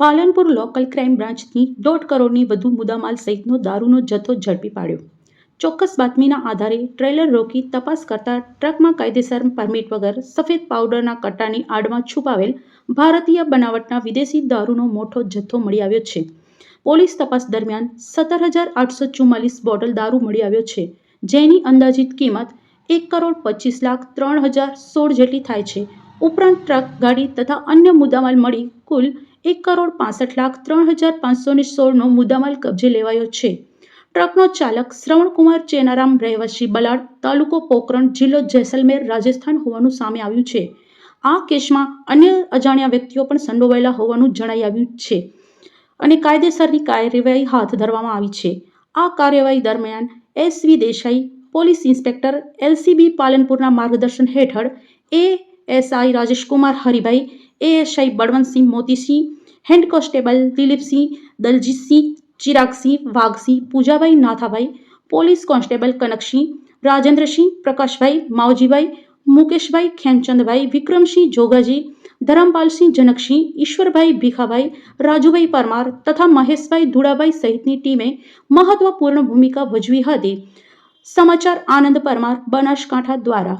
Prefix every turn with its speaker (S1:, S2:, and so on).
S1: Palanpur local crime બ્રાન્ચની દોઢ કરોડની વધુ મુદ્દામાલ સહિતનો દારૂનો જથ્થો ઝડપી પાડ્યો. ચોક્કસ બાતમીના આધારે ટ્રેલર રોકી તપાસ કરતા ટ્રકમાં કાયદેસર પરમિટ વગર સફેદ પાવડરના કટ્ટાની આડમાં છુપાવેલ ભારતીય બનાવટના વિદેશી દારૂનો મોટો જથ્થો મળી આવ્યો છે. પોલીસ તપાસ દરમિયાન સત્તર હજાર આઠસો ચુમ્માલીસ બોટલ દારૂ મળી આવ્યો છે, જેની અંદાજિત કિંમત એક કરોડ પચીસ લાખ ત્રણ હજાર સોળ જેટલી થાય છે. ઉપરાંત ટ્રક, ગાડી તથા અન્ય મુદ્દામાલ મળી કુલ એક કરોડ પાસઠ લાખ ત્રણ હજાર પાંચસો ને સોળનો મુદ્દામાલ કબજે લેવાયો છે. ટ્રકનો ચાલક શ્રવણકુમાર ચેનારામ રહેવાસી બલાડ તાલુકો પોકરણ જિલ્લો જેસલમેર, રાજસ્થાન હોવાનું સામે આવ્યું છે. આ કેસમાં અન્ય અજાણ્યા વ્યક્તિઓ પણ સંડોવાયેલા હોવાનું જણાઈ આવ્યું છે અને કાયદેસરની કાર્યવાહી હાથ ધરવામાં આવી છે. આ કાર્યવાહી દરમિયાન S V Desai, police inspector LCB પાલનપુરના માર્ગદર્શન હેઠળ A S I Rajeshkumar Haribhai ASI Balwantsinh Motisinh head constable Dilipsinh Daljitsinh Chiragsinh Vaghsinh Pujabhai Nathabhai police constable Kanaksinh Rajendrasinh Prakashbhai Mavjibhai Mukeshbhai Khemchandbhai Vikramsinh Jogaji Dharampalsinh Janaksinh Ishwarbhai Bhikhabhai Rajubhai Parmar તથા મહેશભાઈ ધુડાભાઈ સહિતની ટીમે મહત્વપૂર્ણ ભૂમિકા ભજવી હતી સમાચાર આનંદ પરમાર બનાસકાંઠા દ્વારા